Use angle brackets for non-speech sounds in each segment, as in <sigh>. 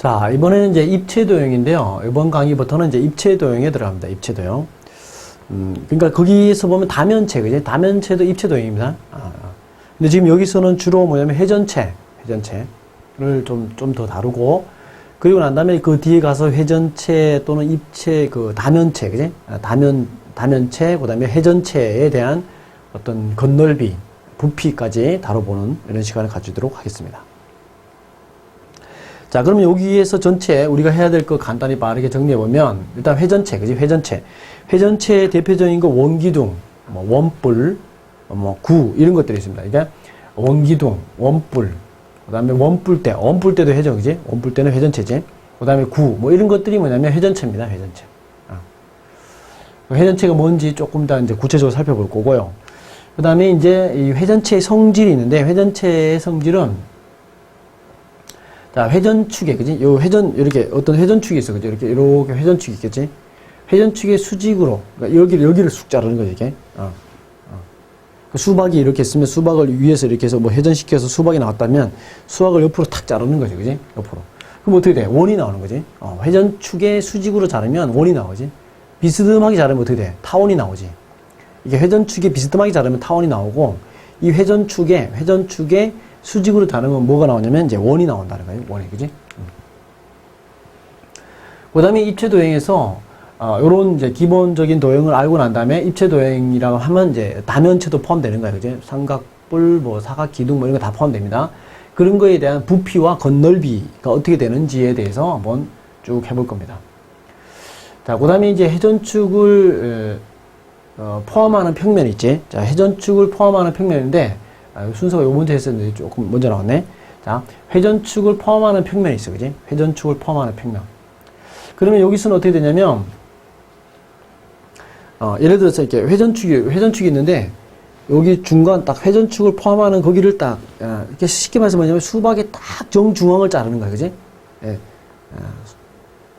자, 이번에는 이제 입체도형인데요. 이번 강의부터는 이제 입체도형에 들어갑니다. 입체도형. 음, 그러니까 거기서 보면 다면체, 그지? 다면체도 입체도형입니다. 아, 아. 근데 지금 여기서는 주로 뭐냐면 회전체, 회전체를 좀, 좀 더 다루고, 그리고 난 다음에 그 뒤에 가서 회전체 또는 입체, 그 다면체, 그지? 아, 다면, 다면체, 그 다음에 회전체에 대한 어떤 건널비, 부피까지 다뤄보는 이런 시간을 가지도록 하겠습니다. 자, 그러면 여기에서 전체 우리가 해야 될 거 간단히 빠르게 정리해 보면 일단 회전체, 그지? 회전체. 회전체의 대표적인 거 원기둥, 뭐 원뿔, 뭐 구 이런 것들이 있습니다. 이게 원기둥, 원뿔, 그다음에 원뿔대, 원뿔대도 회전, 그지? 원뿔대는 회전체지. 그다음에 구, 뭐 이런 것들이 뭐냐면 회전체입니다. 회전체. 어. 회전체가 뭔지 조금 더 이제 구체적으로 살펴볼 거고요. 그 다음에 이제 이 회전체의 성질이 있는데 회전체의 성질은 자, 회전축에, 그지? 요 회전, 이렇게 어떤 회전축이 있어, 그지? 이렇게, 이렇게 회전축이 있겠지? 회전축의 수직으로, 그러니까 여기를, 여기를 쑥 자르는 거지, 이게. 어, 어. 그 수박이 이렇게 있으면 수박을 위에서 이렇게 해서 뭐 회전시켜서 수박이 나왔다면 수박을 옆으로 탁 자르는 거지, 그지? 옆으로. 그럼 어떻게 돼? 원이 나오는 거지? 어, 회전축의 수직으로 자르면 원이 나오지? 비스듬하게 자르면 어떻게 돼? 타원이 나오지? 이게 회전축에 비스듬하게 자르면 타원이 나오고, 이 회전축에, 회전축에 수직으로 자르면 뭐가 나오냐면 이제 원이 나온다는 거예요. 원이 그지? 음. 그다음에 입체 도형에서 어, 요런 이제 기본적인 도형을 알고 난 다음에 입체 도형이라고 하면 이제 다면체도 포함되는 거예요. 그지? 삼각뿔, 뭐 사각 기둥 뭐 이런 거 다 포함됩니다. 그런 거에 대한 부피와 건널비가 어떻게 되는지에 대해서 한번 쭉 해볼 겁니다. 자, 그 다음에 이제 회전축을 어, 포함하는 평면 있지? 자, 회전축을 포함하는 평면인데 아, 순서가 요 문제 했었는데 조금 먼저 나왔네. 자, 회전축을 포함하는 평면이 있어, 그지? 회전축을 포함하는 평면. 그러면 여기서는 어떻게 되냐면, 어, 예를 들어서 이렇게 회전축이, 회전축이 있는데, 여기 중간 딱 회전축을 포함하는 거기를 딱, 어, 이렇게 쉽게 뭐냐면 수박의 딱 정중앙을 자르는 거야, 그지? 예. 어,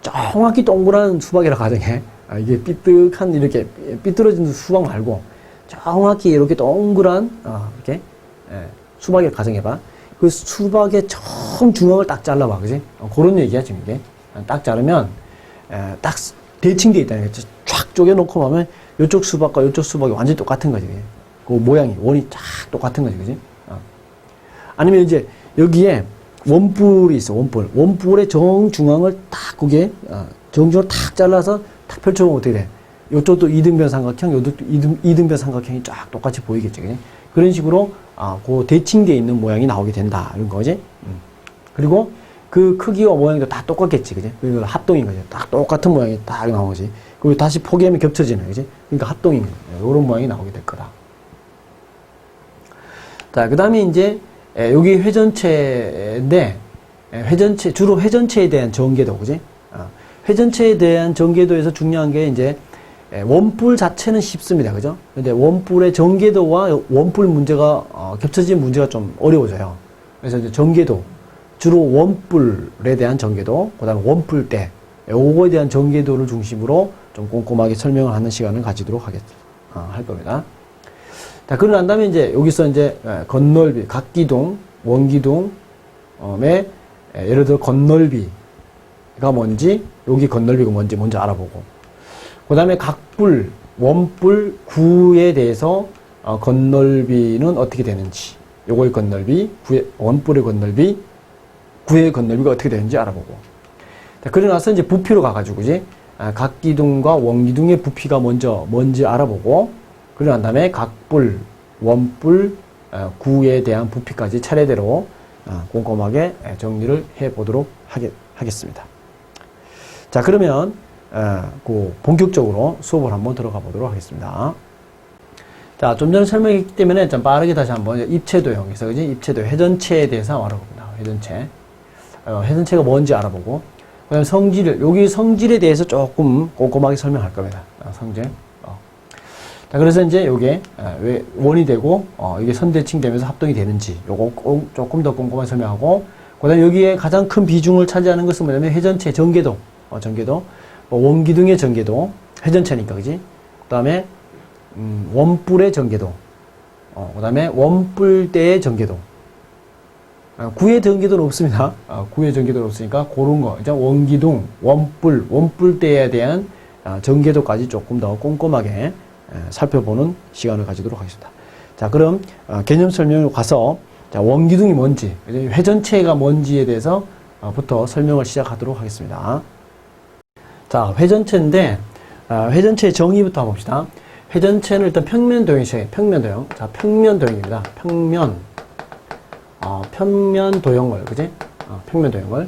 정확히 동그란 수박이라 가정해. 아, 이게 삐뚤한, 이렇게 삐뚤어진 수박 말고, 정확히 이렇게 동그란, 어, 이렇게, 예, 수박을 가정해봐. 그 수박의 정중앙을 딱 잘라봐. 그지? 어, 그런 얘기야, 지금 이게. 어, 딱 자르면, 에, 딱 대칭되어 있다는 거지. 쫙 쪼개놓고 보면, 이쪽 수박과 이쪽 수박이 완전히 똑같은 거지. 그 모양이, 원이 쫙 똑같은 거지. 그지? 어. 아니면 이제, 여기에 원뿔이 있어, 원뿔. 원뿔의 정 중앙을 딱, 그게, 어, 정중앙을 탁 잘라서 탁 펼쳐보면 어떻게 돼? 이쪽도 이등변 삼각형, 이쪽도 이등, 이등변 삼각형이 쫙 똑같이 보이겠죠. 그지? 그런 식으로 아, 그 대칭되어 있는 모양이 나오게 된다. 이런 거지. 음. 그리고 그 크기와 모양도 다 똑같겠지. 그지? 그리고 합동인 거죠. 딱 똑같은 모양이 딱 나오지. 그리고 다시 포개하면 겹쳐지는 거지. 그러니까 합동인 거예요. 이런 모양이 나오게 될 거다. 자, 그 다음에 이제 에, 여기 회전체인데 에, 회전체 주로 회전체에 대한 전개도 그지? 어, 회전체에 대한 전개도에서 중요한 게 이제 에, 원뿔 자체는 쉽습니다. 그죠? 근데 원뿔의 전개도와 원뿔 문제가 어, 겹쳐진 문제가 좀 어려워져요. 그래서 이제 전개도 주로 원뿔에 대한 전개도, 그다음에 원뿔대 요거에 대한 전개도를 중심으로 좀 꼼꼼하게 설명을 하는 시간을 가지도록 하겠 어, 할 겁니다. 자, 그러고 난 다음에 이제 여기서 이제 에, 건널비, 각기둥, 원기둥, 에 예를 들어 건널비가 뭔지, 여기 건널비가 뭔지 먼저 알아보고, 그 다음에 각불, 원뿔, 구에 대해서 어, 건널비는 어떻게 되는지, 요거의 건널비, 구의, 원뿔의 건널비, 구의 건널비가 어떻게 되는지 알아보고. 자, 그러고 나서 이제 부피로 가가지고, 그지? 아, 각기둥과 원기둥의 부피가 먼저, 뭔지 알아보고, 그러고 난 다음에 각불, 원뿔, 어, 구에 대한 부피까지 차례대로 어, 꼼꼼하게 정리를 해 보도록 하겠, 하겠습니다. 자, 그러면, 어, 그 본격적으로 수업을 한번 들어가 보도록 하겠습니다. 자, 좀 전에 설명했기 때문에 좀 빠르게 다시 한번 입체도형에서 그지 입체도 회전체에 대해서 알아봅니다. 회전체. 어, 회전체가 뭔지 알아보고 그다음에 성질을 여기 성질에 대해서 조금 꼼꼼하게 설명할 겁니다. 어, 성질. 어. 자, 그래서 이제 요게 어, 왜 원이 되고 어, 이게 선대칭 되면서 합동이 되는지 요거 꼭 조금 더 꼼꼼하게 설명하고 그다음에 여기에 가장 큰 비중을 차지하는 것은 뭐냐면 회전체 전개도 어, 전개도 뭐 원기둥의 전개도 회전체니까 그지 그다음에 음, 원뿔의 전개도 어, 그다음에 원뿔대의 전개도 어, 구의 전기도는 없습니다. 어, 구의 전기도는 없으니까 그런 거, 이제 원기둥, 원뿔, 원뿔대에 대한 어, 전개도까지 조금 더 꼼꼼하게 에, 살펴보는 시간을 가지도록 하겠습니다. 자, 그럼 어, 개념 설명을 가서 자, 원기둥이 뭔지, 회전체가 뭔지에 대해서 어, 부터 설명을 시작하도록 하겠습니다. 자, 회전체인데 아, 회전체의 정의부터 한번 봅시다. 회전체는 일단 평면 도형이 시작해 평면 도형. 자, 평면 도형입니다. 평면. 어, 평면 도형을, 그지? 어, 평면 도형을.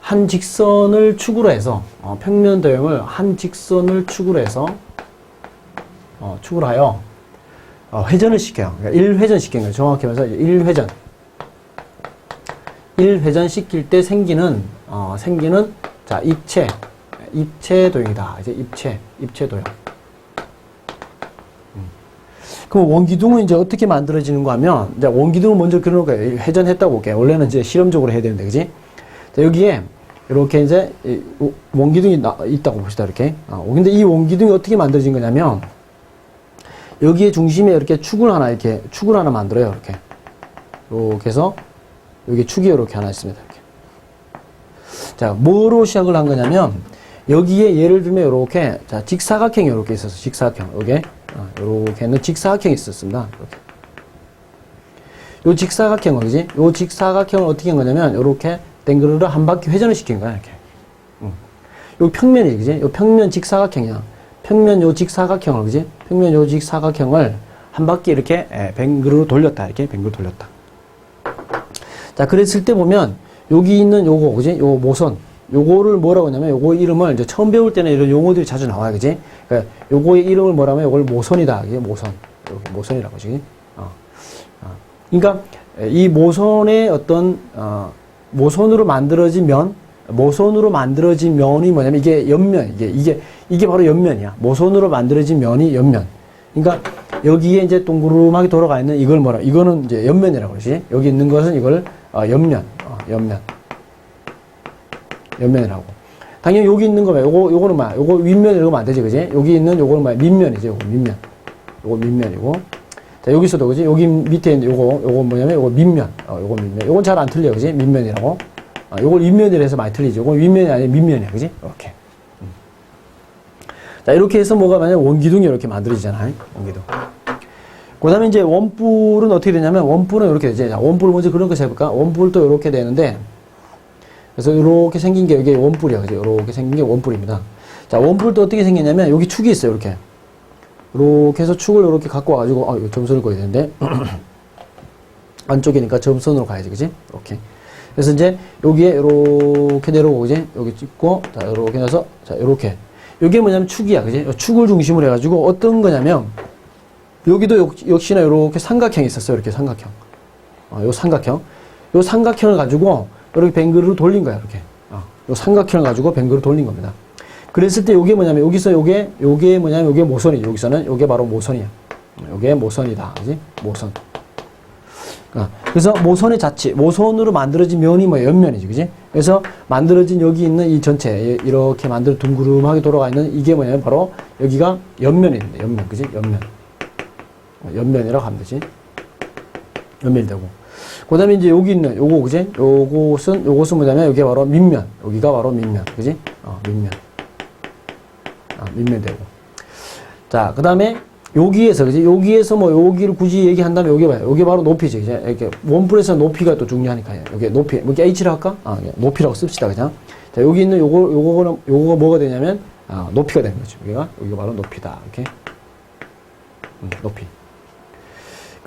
한 직선을 축으로 해서, 어, 평면 도형을 한 직선을 축으로 해서, 어, 축으로 하여, 어, 회전을 시켜요. 그러니까 1회전 시키는 거예요. 정확히 말해서 1회전. 1회전 시킬 때 생기는, 어, 생기는, 자, 입체. 입체 도형이다. 이제 입체, 입체 도형. 그럼 원기둥은 이제 어떻게 만들어지는가 하면, 이제 원기둥을 먼저 그려놓을 거예요. 회전했다고 볼게요. 원래는 이제 실험적으로 해야 되는데, 그지? 자, 여기에, 이렇게 이제, 이 원기둥이 나- 있다고 봅시다, 이렇게. 어, 근데 이 원기둥이 어떻게 만들어진 거냐면, 여기에 중심에 이렇게 축을 하나, 이렇게, 축을 하나 만들어요, 이렇게. 이렇게 해서, 여기 축이 이렇게 하나 있습니다. 자, 뭐로 시작을 한 거냐면, 여기에 예를 들면 이렇게, 자, 직사각형이 이렇게 있어서, 직사각형, 요게, 어, 요게는 직사각형이 있었습니다. 이렇게. 요 직사각형은, 그지? 요 직사각형을 어떻게 한 거냐면, 요렇게 땡그르르 한 바퀴 회전을 시킨 거야, 이렇게. 음. 요 평면이, 그지? 요 평면 직사각형이야. 평면 요 직사각형을, 그지? 평면 요 직사각형을 한 바퀴 이렇게, 예, 뱅그르르 돌렸다, 이렇게 뱅그르 돌렸다. 자, 그랬을 때 보면, 여기 있는 요거, 그지? 요 모선. 요거를 뭐라고 하냐면, 요거 이름을 이제 처음 배울 때는 이런 용어들이 자주 나와요, 그지? 그러니까 요거의 이름을 뭐라면, 요걸 모선이다. 이게 모선. 이렇게 모선이라고, 그지? 어. 어. 그러니까, 이 모선의 어떤, 어, 모선으로 만들어진 면, 모선으로 만들어진 면이 뭐냐면, 이게 옆면, 이게, 이게, 이게 바로 옆면이야. 모선으로 만들어진 면이 옆면. 그러니까, 여기에 이제 동그름하게 돌아가 있는 이걸 뭐라, 이거는 이제 옆면이라고 그러지? 여기 있는 것은 이걸, 어, 옆면, 어, 옆면. 옆면이라고. 당연히 여기 있는 거면 요거 요거는 뭐야? 요거 윗면 이러면 안 되지, 그지? 여기 있는 요거는 뭐야? 밑면이지, 요거 밑면. 요거 밑면이고. 자, 여기서도 그지? 여기 밑에 있는 요거 요거 뭐냐면 요거 밑면. 어, 요거 밑면. 요건 잘 안 틀려, 그지? 밑면이라고. 어, 요걸 윗면이라 해서 많이 틀리지. 요건 윗면이 아니라 밑면이야, 그지? 이렇게. 음. 자, 이렇게 해서 뭐가 만약 원기둥이 이렇게 만들어지잖아요. 원기둥. 그 다음에 이제 원뿔은 어떻게 되냐면 원뿔은 이렇게 되지. 자, 원뿔 먼저 그런 거 해볼까? 원뿔도 이렇게 되는데 그래서 이렇게 생긴 게 이게 원뿔이야. 그죠? 이렇게 생긴 게 원뿔입니다. 자, 원뿔도 어떻게 생겼냐면 여기 축이 있어요. 이렇게. 이렇게 해서 축을 이렇게 갖고 와가지고, 아, 점선을 그어야 되는데. <clears throat> 안쪽이니까 점선으로 가야지. 그지? 이렇게. 그래서 이제 여기에 이렇게 내려오고, 그지? 여기 찍고, 자, 이렇게 해서, 자, 이렇게. 이게 뭐냐면 축이야. 그지? 축을 중심으로 해가지고 어떤 거냐면 여기도 역, 역시나 이렇게 삼각형이 있었어요. 이렇게 삼각형. 어, 요 삼각형. 요 삼각형을 가지고 이렇게 뱅그를 돌린 거야, 이렇게. 어, 요 삼각형을 가지고 뱅그를 돌린 겁니다. 그랬을 때 요게 뭐냐면, 여기서 요게, 요게 뭐냐면, 요게 모선이죠. 여기서는 요게 바로 모선이야. 요게 모선이다. 그지? 모선. 어, 그래서 모선의 자체, 모선으로 만들어진 면이 뭐 옆면이지, 그지? 그래서 만들어진 여기 있는 이 전체, 이렇게 만들 둥그름하게 돌아가 있는 이게 뭐냐면 바로 여기가 옆면인데, 옆면, 그지? 옆면. 어, 옆면이라고 하면 되지. 옆면이 되고. 그 다음에 이제 여기 있는 요거, 그지? 요것은, 요것은 뭐냐면 여기가 바로 밑면. 여기가 바로 밑면. 그지? 어, 밑면. 아, 밑면 되고. 자, 그 다음에 여기에서, 그지? 여기에서 뭐 여기를 굳이 얘기한다면 여기 봐요. 여기 바로 높이지. 그지? 이렇게 원뿔에서 높이가 또 중요하니까요. 여기 높이. 뭐 이렇게 H를 할까? 아, 높이라고 씁시다. 그냥. 자, 여기 있는 요거, 요거는, 요거가 뭐가 되냐면, 아, 높이가 되는 거죠. 여기가, 여기가 바로 높이다. 이렇게. 음, 높이.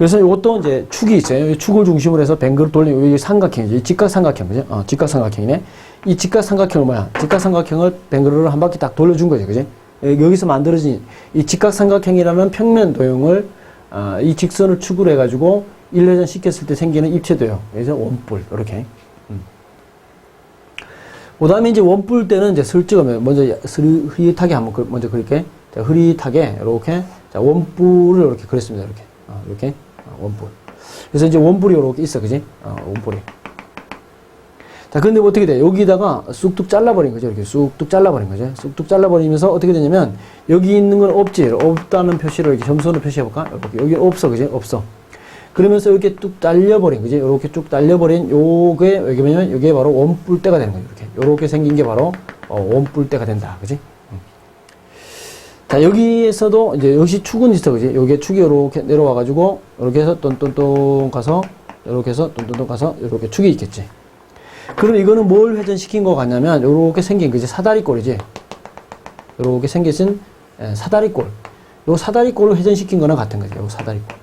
그래서 이것도 이제 축이 있어요. 이 축을 중심으로 해서 뱅그를 돌리는 여기 삼각형이지. 직각 삼각형, 그죠? 어, 직각 삼각형이네. 이 직각 삼각형은 뭐야? 직각 삼각형을 뱅그를 한 바퀴 딱 돌려준 거지, 그지? 여기서 만들어진 이 직각 삼각형이라면 평면 도형을 어, 이 직선을 축으로 해가지고 1회전 시켰을 때 생기는 입체 도형. 그래서 원뿔 이렇게. 음. 그다음에 이제 원뿔 때는 이제 슬쩍 먼저 흐릿하게 한번 그- 먼저 그릴게. 자, 흐릿하게 이렇게 자, 원뿔을 이렇게 그렸습니다. 이렇게. 어, 이렇게 어, 원뿔. 그래서 이제 원뿔이 이렇게 있어, 그지? 어, 원뿔이. 자, 근데 뭐 어떻게 돼? 여기다가 쑥뚝 잘라버린 거죠. 이렇게 쑥뚝 잘라버린 거죠. 쑥뚝 잘라버리면서 어떻게 되냐면, 여기 있는 건 없지. 없다는 표시를 이렇게 점선으로 표시해볼까? 이렇게. 여기 없어, 그지? 없어. 그러면서 이렇게 뚝 잘려버린, 그지? 이렇게 쭉 잘려버린 요게, 여기 보면 이게 바로 원뿔대가 되는 거죠. 이렇게. 요렇게 생긴 게 바로 어, 원뿔대가 된다. 그지? 음. 자, 여기에서도 이제 역시 축은 있어. 그지? 요게 축이 요렇게 내려와가지고, 요렇게 해서 똔똔똔 가서, 요렇게 해서 똔똔똔 가서, 요렇게 축이 있겠지. 그럼 이거는 뭘 회전시킨 거 같냐면, 요렇게 생긴, 그지? 사다리꼴이지? 요렇게 생겨진 예, 사다리꼴. 요 사다리꼴을 회전시킨 거랑 같은 거죠. 요 사다리꼴.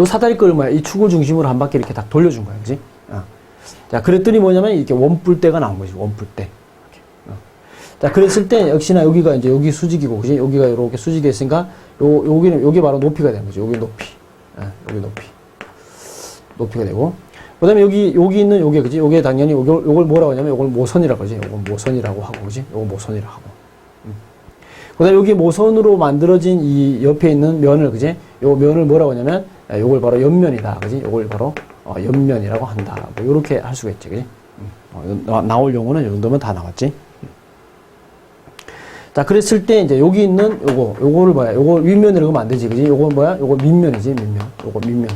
요 사다리꼴을 뭐야? 이 축을 중심으로 한 바퀴 이렇게 딱 돌려준 거야. 그지? 어. 자, 그랬더니 뭐냐면 이렇게 원뿔대가 나온 거지. 원뿔대. 자, 그랬을 때 역시나 여기가 이제 여기 수직이고, 그지? 여기가 이렇게 수직이 있으니까 요, 여기는, 여기 바로 높이가 되는 거지. 여기 높이. 어, 여기 높이. 높이가 되고. 그 다음에 여기, 여기 있는 요게, 그지? 요게 당연히 요걸, 요걸 뭐라고 하냐면 요걸 모선이라고 하지. 요걸 모선이라고 하고, 그지? 요걸 모선이라고 하고. 그 다음에 여기 모선으로 만들어진 이 옆에 있는 면을, 그지? 요 면을 뭐라고 하냐면, 아, 요걸 바로 옆면이다. 그지? 요걸 바로, 어, 옆면이라고 한다. 뭐, 요렇게 할 수가 있지. 그지? 음, 어, 나- 나올 용어는 요 정도면 다 나왔지. 자, 그랬을 때, 이제 여기 있는 요거, 요거를 뭐야? 요거 윗면이라고 하면 안 되지. 그지? 요거 뭐야? 요거 밑면이지. 밑면. 요거 밑면.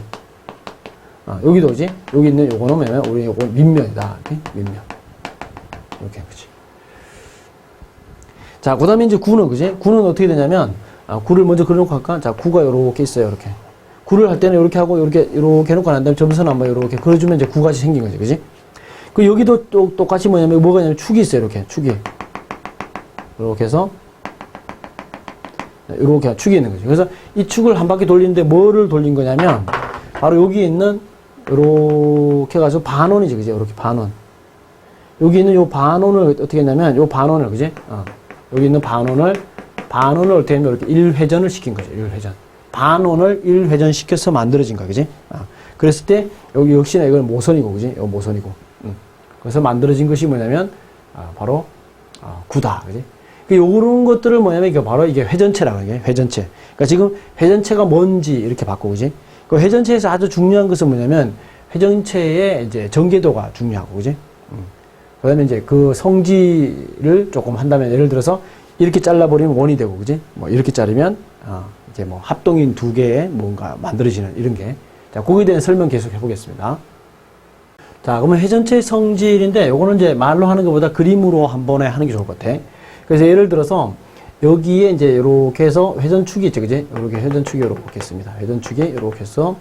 아, 여기도 그지? 여기 있는 요거는 뭐냐면, 우리 요거 밑면이다. 이렇게? 밑면. 이렇게, 그지? 자, 그 다음에 이제 구는, 그지? 구는 어떻게 되냐면, 아, 구를 먼저 그려놓고 할까? 자, 구가 요렇게 있어요, 요렇게. 구를 할 때는 요렇게 하고, 요렇게, 요렇게 해놓고 난 다음에 점선 한번 요렇게 그려주면 이제 구같이 생긴 거지, 그지? 그 여기도 또 똑같이 뭐냐면, 뭐가 있냐면 축이 있어요, 이렇게. 축이. 요렇게 해서, 요렇게 축이 있는 거죠. 그래서 이 축을 한 바퀴 돌리는데 뭐를 돌린 거냐면, 바로 여기 있는, 요렇게 해가지고 반원이지, 그지? 요렇게 반원. 여기 있는 요 반원을 어떻게 했냐면, 요 반원을, 그지? 어. 여기 있는 반원을, 반원을 어떻게 하면 이렇게 1회전을 시킨 거죠. 1회전. 반원을 1회전 시켜서 만들어진 거야, 그지? 어. 그랬을 때, 여기 역시나 이건 모선이고, 그지? 요 모선이고. 음. 그래서 만들어진 것이 뭐냐면, 아, 바로, 아, 구다, 그지? 그 요런 것들을 뭐냐면, 이게 바로 이게 회전체라고 이게 회전체. 그러니까 지금 회전체가 뭔지 이렇게 바꾸고, 그지? 그 회전체에서 아주 중요한 것은 뭐냐면, 회전체의 이제 전개도가 중요하고, 그지? 그 다음에 이제 그 성질을 조금 한다면 예를 들어서 이렇게 잘라버리면 원이 되고, 그지? 뭐 이렇게 자르면, 어, 이제 뭐 합동인 두 개의 뭔가 만들어지는 이런 게. 자, 거기에 대한 설명 계속 해보겠습니다. 자, 그러면 회전체 성질인데 요거는 이제 말로 하는 것보다 그림으로 한 번에 하는 게 좋을 것 같아. 그래서 예를 들어서 여기에 이제 이렇게 해서 회전축이 있죠, 그지? 이렇게 회전축이 이렇게 있습니다. 회전축이 이렇게 해서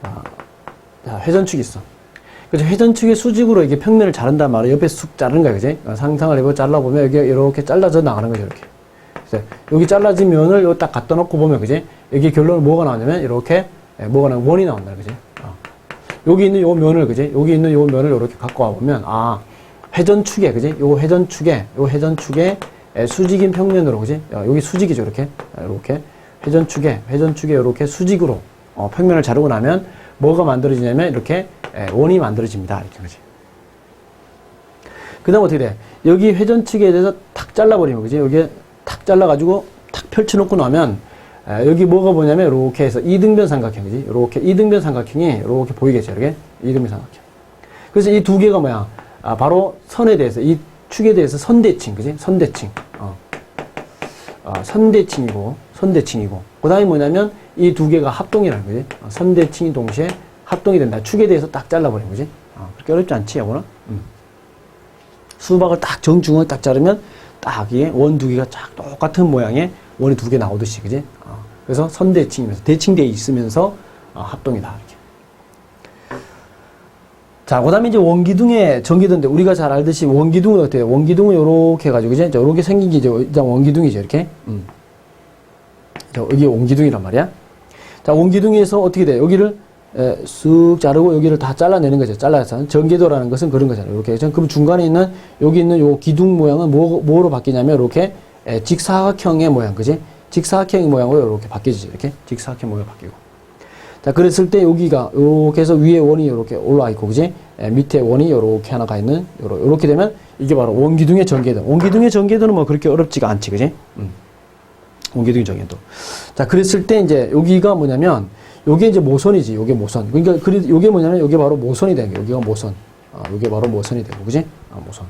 자, 자 회전축이 있어. 그래서 회전축의 수직으로 이게 평면을 자른단 말이야. 옆에 쑥 자르는 거야, 그지? 어, 상상을 해보고 잘라보면 여기 이렇게 잘라져 나가는 거죠, 이렇게. 그래서 여기 잘라진 면을 여기 딱 갖다 놓고 보면, 그지? 여기 결론은 뭐가 나오냐면 이렇게 예, 뭐가 나오면 원이 나온다, 그지? 어. 여기 있는 요 면을, 그지? 여기 있는 요 면을 이렇게 갖고 와 보면, 아, 회전축에, 그지? 요 회전축에, 요 회전축에 예, 수직인 평면으로, 그지? 어, 여기 수직이죠, 이렇게. 어, 이렇게. 회전축에, 회전축에 이렇게 수직으로 어, 평면을 자르고 나면 뭐가 만들어지냐면 이렇게 예, 원이 만들어집니다. 이렇게 그지. 그 다음 어떻게 돼? 여기 회전축에 대해서 탁 잘라버리면, 그지? 여기에 탁 잘라가지고 탁 펼쳐놓고 나면, 에, 여기 뭐가 보냐면, 이렇게 해서 이등변 삼각형, 그지? 이렇게 이등변 삼각형이 이렇게 보이겠죠, 이렇게? 이등변 삼각형. 그래서 이 두 개가 뭐야? 아, 바로 선에 대해서, 이 축에 대해서 선대칭, 그지? 선대칭. 어. 아, 선대칭이고, 선대칭이고. 그 다음에 뭐냐면, 이 두 개가 합동이라는 거지. 어, 선대칭이 동시에 합동이 된다. 축에 대해서 딱 잘라버린 거지. 어, 그렇게 어렵지 않지, 이거는? 음. 수박을 딱 정중을 딱 자르면 딱 이게 원 두 개가 쫙 똑같은 모양의 원이 두 개 나오듯이, 그지? 어, 그래서 선대칭이면서, 대칭되어 있으면서 어, 합동이다. 이렇게. 자, 그 다음에 이제 원기둥의 전기도인데, 우리가 잘 알듯이 원기둥은 어때요? 원기둥은 요렇게 해가지고, 이제 요렇게 생긴 게 이제 일단 원기둥이죠, 이렇게. 음. 자, 여기 원기둥이란 말이야. 자, 원기둥에서 어떻게 돼? 여기를 에, 쑥 자르고 여기를 다 잘라내는 거죠. 잘라서 전개도라는 것은 그런 거잖아요. 이렇게. 그럼 중간에 있는 여기 있는 요 기둥 모양은 뭐, 뭐로 바뀌냐면 이렇게 에, 직사각형의 모양, 그지? 직사각형 모양으로 이렇게 바뀌지. 이렇게 직사각형 모양 바뀌고. 자, 그랬을 때 여기가 이렇게 해서 위에 원이 이렇게 올라와 있고, 그지? 에, 밑에 원이 이렇게 하나 가 있는 요렇게 되면 이게 바로 원기둥의 전개도. 원기둥의 전개도는 뭐 그렇게 어렵지가 않지, 그지? 음. 원기둥의 전개도. 자, 그랬을 때 이제 여기가 뭐냐면 요게 이제 모선이지. 요게 모선. 그러니까 그리 요게 뭐냐면 요게 바로 모선이 되는 거예요. 여기가 모선. 아, 요게 바로 모선이 되고, 그지? 아, 모선.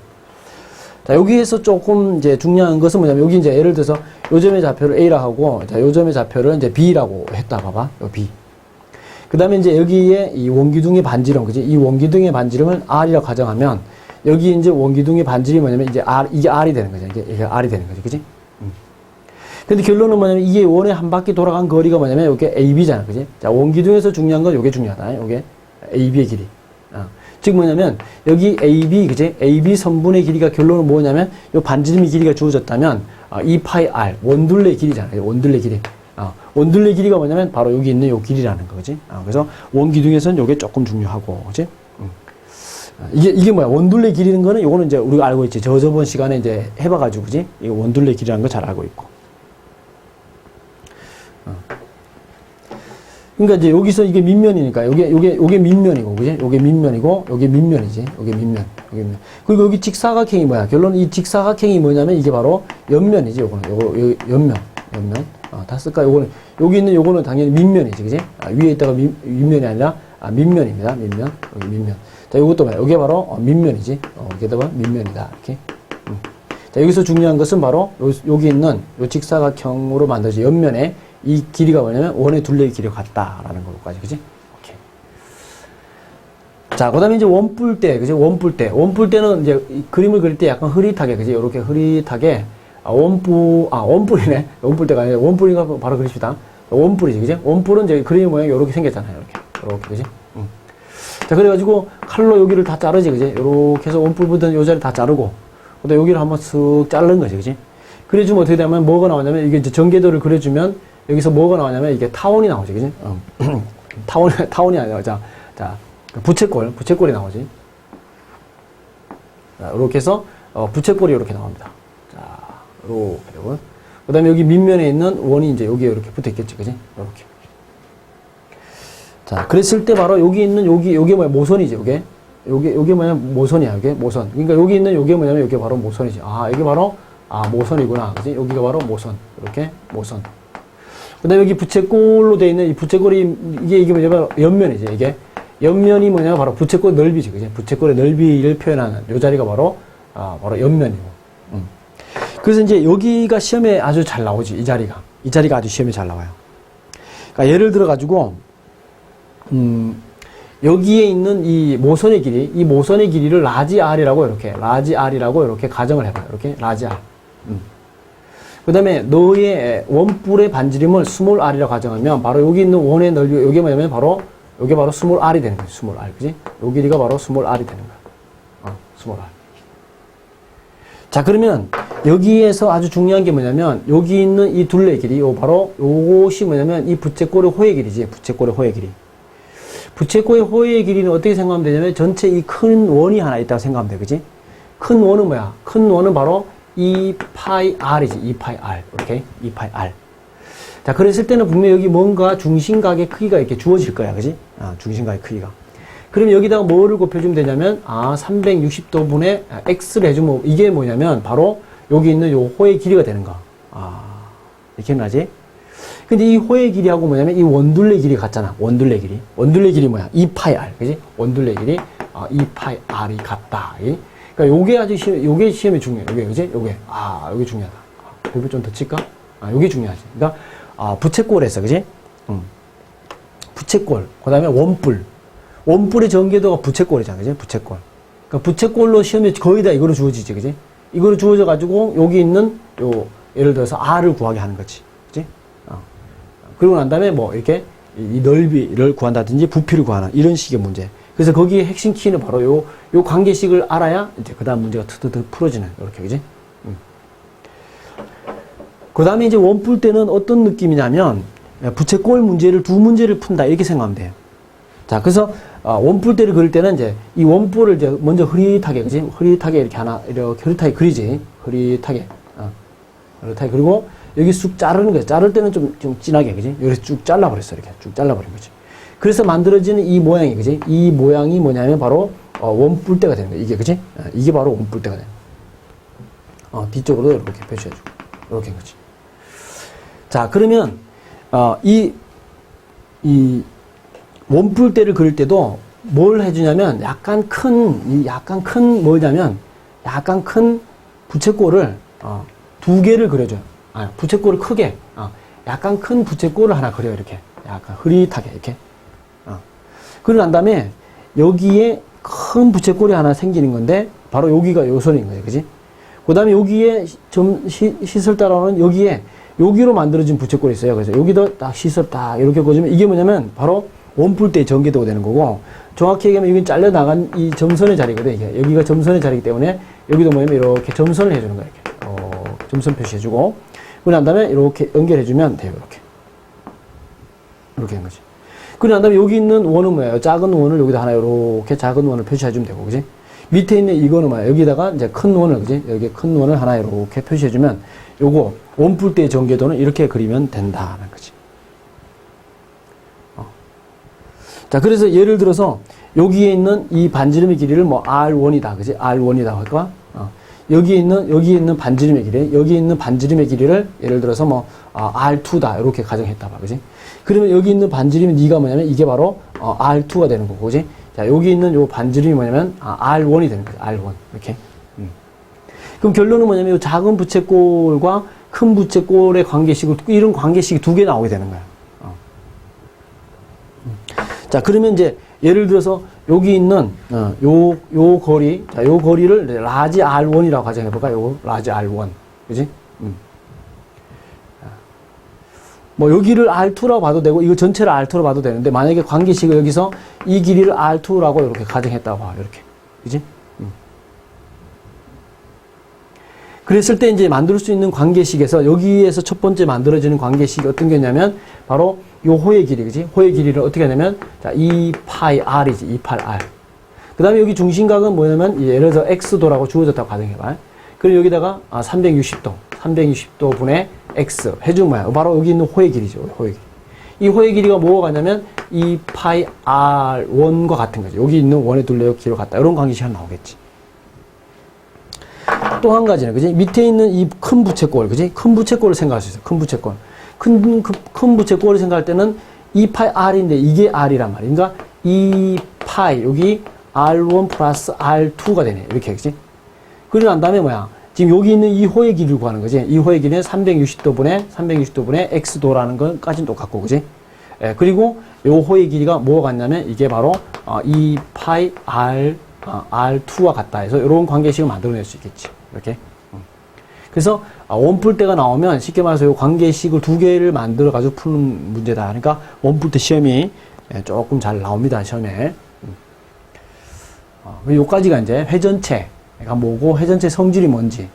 자, 여기에서 조금 이제 중요한 것은 뭐냐면 여기 이제 예를 들어서 요 점의 좌표를 A라 하고 자, 요 점의 좌표를 이제 B라고 했다 봐봐. 요 B. 그 다음에 이제 여기에 이 원기둥의 반지름, 그지? 이 원기둥의 반지름을 R이라고 가정하면, 여기 이제 원기둥의 반지름이 뭐냐면, 이제 R, 이게 R이 되는 거죠. 이게, 이게 R이 되는 거죠. 그지? 음. 근데 결론은 뭐냐면, 이게 원의 한 바퀴 돌아간 거리가 뭐냐면, 이게 AB잖아. 그지? 자, 원기둥에서 중요한 건 이게 중요하다. 이게 AB의 길이. 어. 즉 뭐냐면, 여기 AB, 그지? AB 선분의 길이가 결론은 뭐냐면, 요 반지름의 길이가 주어졌다면, 어, 2파이 R, 원둘레 길이잖아요. 원둘레 길이. 어, 원둘레 길이가 뭐냐면 바로 여기 있는 요 길이라는 거지. 어, 그래서 원기둥에서는 요게 조금 중요하고, 그지? 음. 어, 이게, 이게 뭐야? 원둘레 길이는 거는 요거는 이제 우리가 알고 있지. 저 저번 시간에 이제 해봐가지고, 그지? 이거 원둘레 길이라는 거 잘 알고 있고. 어. 그러니까 이제 여기서 이게 밑면이니까 요게 요게 요게 밑면이고 그지? 요게 밑면이고 요게 밑면이지. 요게 밑면. 요게 밑면. 그리고 여기 직사각형이 뭐야? 결론 이 직사각형이 뭐냐면 이게 바로 옆면이지. 요거는 요거 요 옆면. 옆면. 어, 다 쓸까? 요거는 여기 있는 요거는 당연히 밑면이지. 그지? 아, 위에 있다가 밑, 밑면이 아니라 아, 밑면입니다. 밑면. 여기 밑면. 자, 요것도 뭐야? 요게 바로 어, 밑면이지. 어, 여기다가 밑면이다. 이렇게. 음. 자, 여기서 중요한 것은 바로 요, 여기 있는 요 직사각형으로 만들어진 옆면에 이 길이가 뭐냐면 원의 둘레의 길이가 같다라는 것까지, 그지? 자, 그 다음에 이제 원뿔 때, 그지? 원뿔 때. 원뿔 때는 이제 이 그림을 그릴 때 약간 흐릿하게, 그지? 이렇게 흐릿하게, 아, 원뿔, 아, 원뿔이네. 원뿔 때가 아니라 원뿔인가 바로 그립시다. 원뿔이지, 그지? 원뿔은 이제 그림 모양이 이렇게 생겼잖아요. 이렇게. 이렇게, 그지? 음. 자, 그래가지고 칼로 여기를 다 자르지, 그지? 이렇게 해서 원뿔 묻은 요 자리 다 자르고, 그 다음에 여기를 한번 쓱 자르는 거지, 그지? 그래주면 어떻게 되냐면 뭐가 나오냐면 이게 이제 전개도를 그려주면 여기서 뭐가 나오냐면 이게 타원이 나오지, 그지? <clears throat> 어. 타원, 타원이 아니라, 자, 자, 부채꼴, 부채꼴이 나오지. 자, 이렇게 해서, 어, 부채꼴이 이렇게 나옵니다. 자, 이렇게 되고. 그 다음에 여기 밑면에 있는 원이 이제 여기에 이렇게 붙어 있겠지, 그지? 이렇게. 자, 그랬을 때 바로 여기 있는 여기, 요게 뭐야? 모선이지, 요게. 요게, 요게 뭐냐? 모선이야, 요게. 모선. 그러니까 여기 있는 요게 뭐냐면 요게 바로 모선이지. 아, 이게 바로, 아, 모선이구나. 그지? 여기가 바로 모선. 이렇게, 모선. 그 다음에 여기 부채꼴로 되어 있는 이 부채꼴이, 이게, 이게 뭐냐면 옆면이지, 이게. 옆면이 뭐냐면 바로 부채꼴 넓이지, 그지? 부채꼴의 넓이를 표현하는 요 자리가 바로, 아, 바로 옆면이고. 음. 그래서 이제 여기가 시험에 아주 잘 나오지, 이 자리가. 이 자리가 아주 시험에 잘 나와요. 그러니까 예를 들어 가지고, 음, 여기에 있는 이 모선의 길이, 이 모선의 길이를 라지 R이라고 이렇게, 라지 R이라고 이렇게 가정을 해봐요. 이렇게, 라지 R. 음. 그 다음에 너의 원뿔의 반지름을 스몰 r이라고 가정하면 바로 여기 있는 원의 넓이, 여기 뭐냐면 바로, 여기 바로 스몰 r이 되는 거지, 스몰 r. 그지? 요 길이가 바로 스몰 r이 되는 거야. 어, 스몰 r. 자, 그러면 여기에서 아주 중요한 게 뭐냐면 여기 있는 이 둘레 길이, 요 바로 요것이 뭐냐면 이 부채꼴의 호의 길이지, 부채꼴의 호의 길이. 부채꼴의 호의 길이는 어떻게 생각하면 되냐면 전체 이 큰 원이 하나 있다고 생각하면 돼, 그지? 큰 원은 뭐야? 큰 원은 바로 2파이 r이지. 2파이 r. 이렇게 2파이 r. 자, 그랬을 때는 분명히 여기 뭔가 중심각의 크기가 이렇게 주어질 거야. 그지? 아, 중심각의 크기가. 그럼 여기다가 뭐를 곱해주면 되냐면, 아, 360도 분의 x를 해주면 이게 뭐냐면, 바로 여기 있는 요 호의 길이가 되는 거. 아, 이렇게 나지? 근데 이 호의 길이하고 뭐냐면 이 원둘레 길이 같잖아. 원둘레 길이. 원둘레 길이 뭐야? 2파이 r. 그지? 원둘레 길이, 아, 2파이 r이 같다. 이? 그러니까 요게 아주 시험, 요게 시험에 중요해. 요게, 그지? 요게. 아, 요게 중요하다. 별표 좀더 칠까? 아, 요게 중요하지. 그러니까, 아, 부채꼴에서, 그지? 음. 부채꼴. 그 다음에 원뿔. 원뿔의 전개도가 부채꼴이잖아. 그지? 부채꼴. 그러니까 부채꼴로 시험에 거의 다 이거로 주어지지. 그지? 이거로 주어져 가지고, 여기 있는, 요, 예를 들어서 R을 구하게 하는 거지. 그지? 어. 그리고 난 다음에 뭐, 이렇게, 이 넓이를 구한다든지 부피를 구하는 이런 식의 문제. 그래서 거기에 핵심 키는 바로 요, 요 관계식을 알아야 이제 그 다음 문제가 트트트 풀어지는, 이렇게, 그지? 음. 그 다음에 이제 원뿔 때는 어떤 느낌이냐면, 부채꼴 문제를 두 문제를 푼다, 이렇게 생각하면 돼요. 자, 그래서, 아, 원뿔 때를 그릴 때는 이제 이 원뿔을 이제 먼저 흐릿하게, 그지? 흐릿하게 이렇게 하나, 이렇게 흐릿하게 그리지. 흐릿하게. 어. 흐릿하게. 그리고 여기 쑥 자르는 거예요. 자를 때는 좀, 좀 진하게, 그지? 여기서 쭉 잘라버렸어, 이렇게. 쭉 잘라버린 거지. 그래서 만들어지는 이 모양이, 그지? 이 모양이 뭐냐면 바로, 어, 원뿔대가 되는 거야. 이게, 그지? 어, 이게 바로 원뿔대가 되는 거야. 어, 뒤쪽으로 이렇게 표시해주고. 이렇게 한 거지. 자, 그러면, 어, 이, 이, 원뿔대를 그릴 때도 뭘 해주냐면 약간 큰, 이 약간 큰 뭐냐면 약간 큰 부채꼴을, 어, 두 개를 그려줘요. 아, 부채꼴을 크게, 어, 약간 큰 부채꼴을 하나 그려요, 이렇게. 약간 흐릿하게, 이렇게. 어. 그러고 난 다음에 여기에 큰 부채꼴이 하나 생기는 건데 바로 여기가 요선인 거예요. 그지? 그 다음에 여기에 점 시, 시설 따라오는 여기에 여기로 만들어진 부채꼴이 있어요. 그래서 여기도 딱 시설 딱 이렇게 꽂으면 이게 뭐냐면 바로 원뿔대 전개도가 되는 거고 정확히 얘기하면 여기 잘려 나간 이 점선의 자리거든. 이게 여기가 점선의 자리이기 때문에 여기도 뭐냐면 이렇게 점선을 해주는 거예요. 이렇게 어, 점선 표시해주고 그난 다음에 이렇게 연결해주면 돼요. 이렇게 이렇게 된 거지. 그리고 난 다음에 여기 있는 원은 뭐예요? 작은 원을 여기다 하나 이렇게 작은 원을 표시해주면 되고, 그지? 밑에 있는 이거는 뭐야? 여기다가 이제 큰 원을, 그지? 여기 큰 원을 하나 이렇게 표시해주면 요거 원뿔대 전개도는 이렇게 그리면 된다는 거지. 어. 자, 그래서 예를 들어서 여기에 있는 이 반지름의 길이를 뭐 R1이다, 그지? R1이다 할까? 어. 여기에 있는, 여기에 있는 반지름의 길이, 여기 있는 반지름의 길이를 예를 들어서 뭐, 아, R2다, 이렇게 가정했다 봐, 그지? 그러면 여기 있는 반지름이 네가 뭐냐면 이게 바로 어, R2가 되는 거고, 그지? 자, 여기 있는 요 반지름이 뭐냐면 아, R1이 되는 거죠. R1. 이렇게. 음. 그럼 결론은 뭐냐면 요 작은 부채꼴과 큰 부채꼴의 관계식을 이런 관계식이 두 개 나오게 되는 거야. 자, 그러면 이제 예를 들어서 여기 있는 어, 요, 요 거리, 자, 요 거리를 라지 R1이라고 가정해 볼까? 요 라지 R1. 그지? 음. 뭐 여기를 R2라고 봐도 되고 이거 전체를 R2로 봐도 되는데 만약에 관계식을 여기서 이 길이를 R2라고 이렇게 가정했다고 봐 이렇게 그지? 음. 그랬을 때 이제 만들 수 있는 관계식에서 여기에서 첫 번째 만들어지는 관계식이 어떤 게냐면 바로 요 호의 길이 그지? 호의 길이를 어떻게 하냐면 자, 2 파이 R이지 2 파이 R 그 다음에 여기 중심각은 뭐냐면 예를 들어서 X도라고 주어졌다고 가정해봐 그리고 여기다가 아, 360도 360도 분의 X 해 준 뭐야? 바로 여기 있는 호의 길이죠. 호의 길이. 이 호의 길이가 뭐가 같냐면 이 파이 R1과 같은 거죠. 여기 있는 원의 둘레의 길이와 같다. 이런 관계식이 나오겠지. 또 한 가지는 그지? 밑에 있는 이 큰 부채꼴, 그지? 큰 부채꼴을 생각할 수 있어. 큰 부채꼴. 큰, 큰, 큰 부채꼴을 생각할 때는 이 파이 R인데 이게 R이란 말이야. 그러니까 이 파이 여기 R1 플러스 R2가 되네. 이렇게 그지? 그러고 난 다음에 뭐야? 지금 여기 있는 이 호의 길이를 구하는 거지. 이 호의 길이는 360도 분의 360도 분의 x도라는 건까지는 똑같고, 그지? 예, 그리고 요 호의 길이가 뭐가 같냐면 이게 바로 어, 이 파이 r 어, r2와 같다 해서 이런 관계식을 만들어낼 수 있겠지. 이렇게. 음. 그래서 아, 원풀대가 나오면 쉽게 말해서 요 관계식을 두 개를 만들어 가지고 푸는 문제다. 그러니까 원풀대 시험이 예, 조금 잘 나옵니다. 시험에. 음. 어, 요까지가 이제 회전체. 가 뭐고 회전체 성질이 뭔지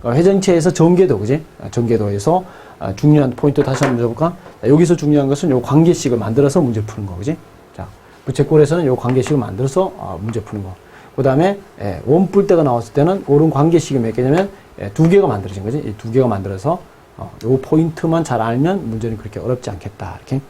그러니까 회전체에서 전개도 그지 아, 전개도에서 아, 중요한 포인트 다시 한번 해볼까 자, 여기서 중요한 것은 요 관계식을 만들어서 문제 푸는 거 그지 자 부채꼴에서는 요 관계식을 만들어서 아, 문제 푸는 거 그 다음에 예, 원뿔대가 나왔을 때는 옳은 관계식이 몇 개냐면 예, 두 개가 만들어진 거지. 이 두 개가 만들어서 어, 요 포인트만 잘 알면 문제는 그렇게 어렵지 않겠다. 이렇게